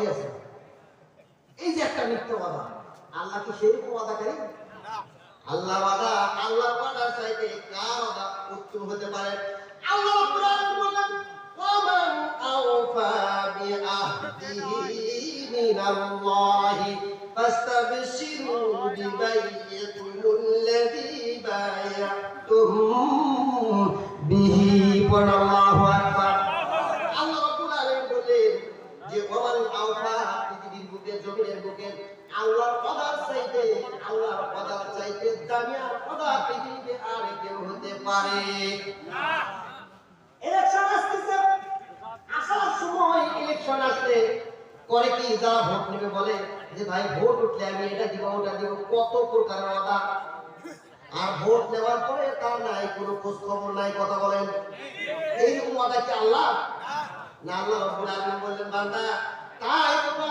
দিয়েছে এই যে একটা মিথ্যা ওয়াদা আল্লাহ কি সেরকম ওয়াদাকারী? আল্লাহ ওয়াদা আল্লাহ ওয়াদা চাইতে কার ওয়াদা উত্তম হতে পারে? আল্লাহ রাব্বুল বলেন ওয়ামান আওফা বিআহদিহি মিনাল্লাহি ফাস্তাবশিরু বিবাইয়িকুমুল্লাযী বায়াতুম বিহি আল্লাহু আকবার আল্লাহ রাব্বুল আলামিন বলেন যে ওমান আওফা পৃথিবীর জমিনের বুকে, আল্লাহর কদার চাইতে, আল্লাহর কদার চাইতে দামি আর কদার পৃথিবীতে আর কেউ হতে পারে। ইলেকশন আসতেছে। আসার সময় ইলেকশন আসলে করে কি যারা ভোট নেবে বলে যে, ভাই, ভোট উঠলে আমি এটা দিব, ওটা দিব। কত প্রকার ওয়াদা আর ভোট নেওয়ার পরে তার নাই, কোনো খোঁজ খবর নাই, কথা বলেন। এইরকম ওয়াদা কি আল্লাহ? না, আল্লাহ রব্বুল বললেন, বান্দা, তাই তোমরা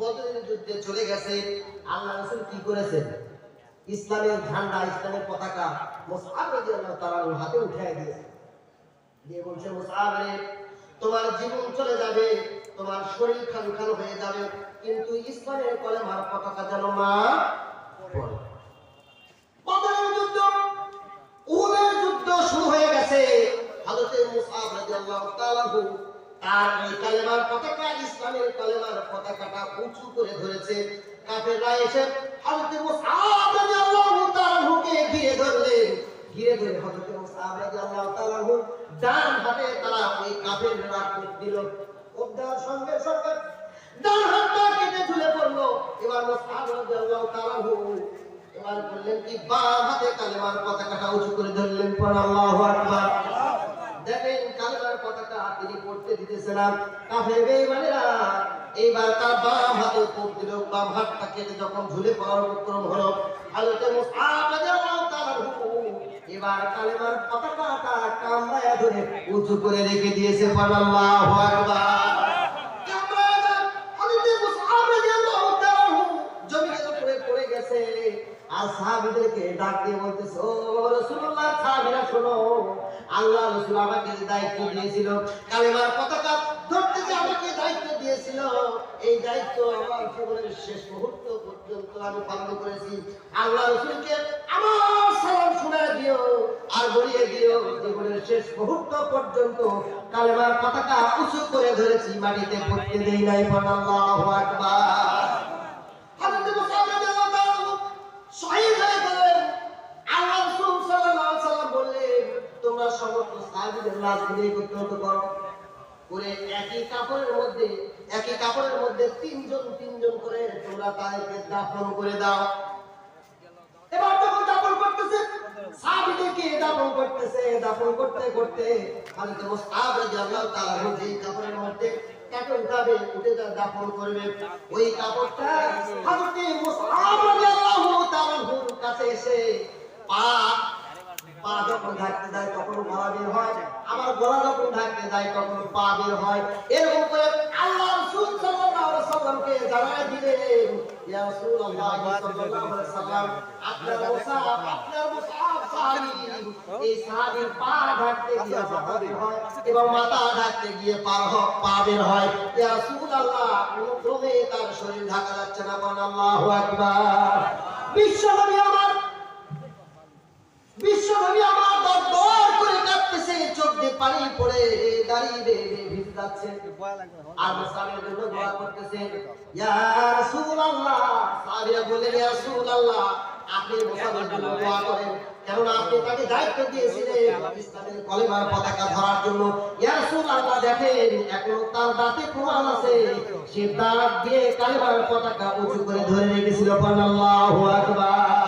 বদরের যুদ্ধে চলে গেছে। আল্লাহ কি করেছেন? ইসলামের ঝান্ডা, ইসলামের পতাকা হাতে দিয়েছে। দিয়ে বলছে তোমার জীবন চলে যাবে, তোমার শরীর খালি হয়ে যাবে, কিন্তু ইসলামের কলেমার পতাকা যেন মা বদরের যুদ্ধ, উহুদের যুদ্ধ শুরু হয়ে গেছে। হযরত মুসআব রাদিয়াল্লাহু তাআলা তার এই কালেমার পতাকা, ইসলামের কালেমার পতাকাটা উঁচু করে ধরেছে। কাফেররা এসে হযরত রাদিয়াল্লাহু ঘিরে ধরলেন। ঘিরে ধরে হযরত রাদিয়াল্লাহু তাআলা ডান হাতে তারা ওই কাফেররা দিল। সঙ্গে সঙ্গে ডান হাতটা কেটে ঝুলে পড়ল। এবার রাদিয়াল্লাহু তাআলা এবার বললেন কি, বাম হাতে কালেমার পতাকাটা উঁচু করে ধরলেন। পর আল্লাহু আকবার দেখেন কালেমার পতাকা তিনি পড়তে দিতেছে এইবার তার বাম হাতে কোপ বাম হাতটা কেটে যখন ঝুলে পড়ার উপক্রম হলো গেছে, আর সাহাবীদেরকে ডাক দিয়ে বলতেছে, ও রাসূলুল্লাহ, সাহাবীরা শোনো আল্লাহ রাসূল আমাকে যে দায়িত্ব দিয়েছিল, কালেমার পতাকা ধরতে যে আমাকে দায়িত্ব দিয়েছিল, এই দায়িত্ব আমার জীবনের শেষ মুহূর্ত পর্যন্ত আমি পালন করেছি। আল্লাহ রাসূলকে আমার সালাম শোনায় দিও আর বলিয়ে দিও, জীবনের শেষ মুহূর্ত পর্যন্ত কালেমার পতাকা উঁচু করে ধরেছি, মাটিতে পড়তে দেই নাই আল্লাহু আকবার। তোমরা সমস্ত সাহাবীদের লাশগুলো একত্রিত করো। করে একই কাপড়ের মধ্যে, একই কাপড়ের মধ্যে তিনজন তিনজন করে তোমরা তাদেরকে দাফন করে দাও। এবার যখন দাফন করতেছে সাহাবীদেরকে দাফন করতেছে? দাফন করতে করতে হযরত মুসআব রাদিয়াল্লাহু তাআলা যেই কাপড়ের মধ্যে তাকে উঠাবে উঠে যা দাফন করবে। ওই কাপড়টা হযরত মুসআব রাদিয়াল্লাহু তাআলার কাছে এসে পা পা যখন ঢাকতে যায় তখন গলা বের হয়। আমার গলা যখন ঢাকতে যায় তখন পা বের হয়। এরকম করে আল্লাহ রাসূল সাল্লাল্লাহু আলাইহি সাল্লামকে জানায় দিলেন ইয়া রাসূলুল্লাহ সাল্লাল্লাহু আলাইহি সাল্লাম আপনার মুসাফ আপনার মুসাফ সাহাবী এই সাহাবীর পা ঢাকতে গিয়ে পা হয় এবং মাথা ঢাকতে গিয়ে পা হ- পা বের হয় ইয়া রাসূলুল্লাহ কোনো ক্রমে তার শরীর ঢাকা যাচ্ছে না বলেন আল্লাহু আকবার বিশ্বনবী আমার বিশ্বনবী আমার দর দর করে চোখ দিয়ে পানি পড়ে, দাঁড়িয়ে ভিজে যাচ্ছে আর জন্য দোয়া করতেছে, ইয়া রাসূলুল্লাহ। ইয়া রাসূলুল্লাহ, আপনি মুসাফিরের জন্য দোয়া করেন। কেননা আপনি তাকে দায়িত্ব দিয়েছিলেন কলেমার পতাকা ধরার জন্য। ইয়া রাসূলুল্লাহ, দেখেন, এখনও তার দাঁতে প্রমাণ আছে। সে দাঁত দিয়ে কালেমার পতাকা উঁচু করে ধরে রেখেছিল। আল্লাহু আকবার।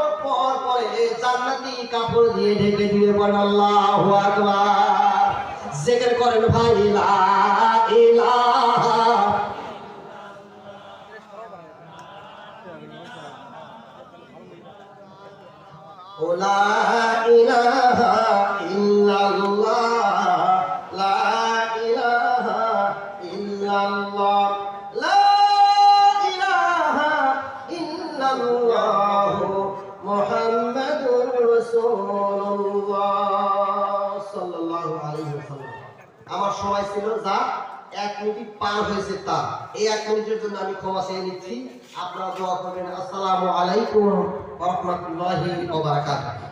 এই জান্নাতি কাপড় দিয়ে ঢেকে দিয়ে করেন ভাই লা ইলাহা ওলা ইলাহা ইল্লাল্লাহ। লা ইলাহা ইল্লাল্লাহ। আমার সময় ছিল যা এক মিনিট পার হয়েছে তা এই এক মিনিটের জন্য আমি ক্ষমা চেয়ে নিচ্ছি। আপনারা দোয়া করবেন। আসসালামু আলাইকুম রহমতুল্লাহি ওয়া বারাকাতুহু।